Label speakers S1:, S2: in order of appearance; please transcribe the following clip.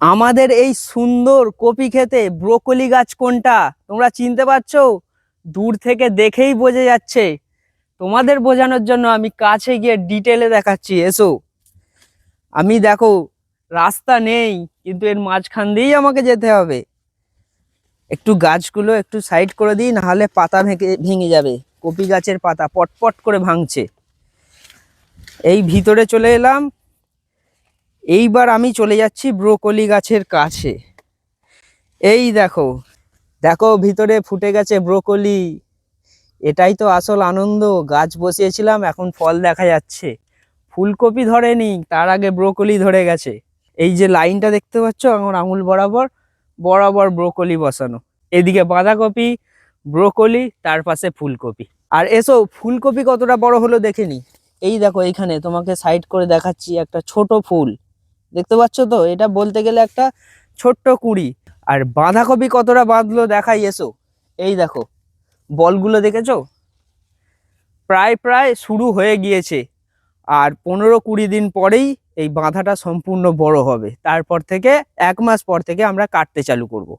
S1: আমাদের এই সুন্দর কপি খেতে ব্রোকলি গাছ কোনটা? তোমরা চিনতে পারছ? দূর থেকে দেখেই বোঝা যাচ্ছে। তোমাদের বোঝানোর জন্য আমি কাছে গিয়ে ডিটেলে দেখাচ্ছি, এসো। আমি দেখো, রাস্তা নেই, কিন্তু এর মাঝখান দিয়েই আমাকে যেতে হবে। একটু গাছগুলো একটু সাইড করে দিই, নাহলে পাতা ভেঙে ভেঙে যাবে। কপি গাছের পাতা পটপট করে ভাঙছে। এই ভিতরে চলে এলাম এইবার আমি চলে যাচ্ছি ব্রোকলি গাছের কাছে। এই দেখো দেখো ভিতরে ফুটে গেছে ব্রোকলি। এটাই তো আসল আনন্দ, গাছ বসিয়েছিলাম, এখন ফল দেখা যাচ্ছে। ফুলকপি ধরেনি, তার আগে ব্রোকলি ধরে গেছে। এই যে লাইনটা দেখতে পাচ্ছ আমার আঙুল বরাবর বরাবর ব্রোকলি বসানো। এদিকে বাঁধাকপি, ব্রোকলি, তার পাশে ফুলকপি। আর এসো, ফুলকপি কতটা বড় হলো দেখে নি। এই দেখো, এইখানে তোমাকে সাইড করে দেখাচ্ছি একটা ছোট ফুল। দেখতে পাচ্ছ তো? এটা বলতে গেলে একটা ছোট্ট কুড়ি। আর বাঁধাকপি কতটা বাঁধলো দেখাই এসো। এই দেখো, বলগুলো দেখেছ? প্রায় প্রায় শুরু হয়ে গিয়েছে। আর পনেরো কুড়ি দিন পরেই এই বাঁধাটা সম্পূর্ণ বড় হবে। তারপর থেকে এক মাস পর থেকে আমরা কাটতে চালু করব।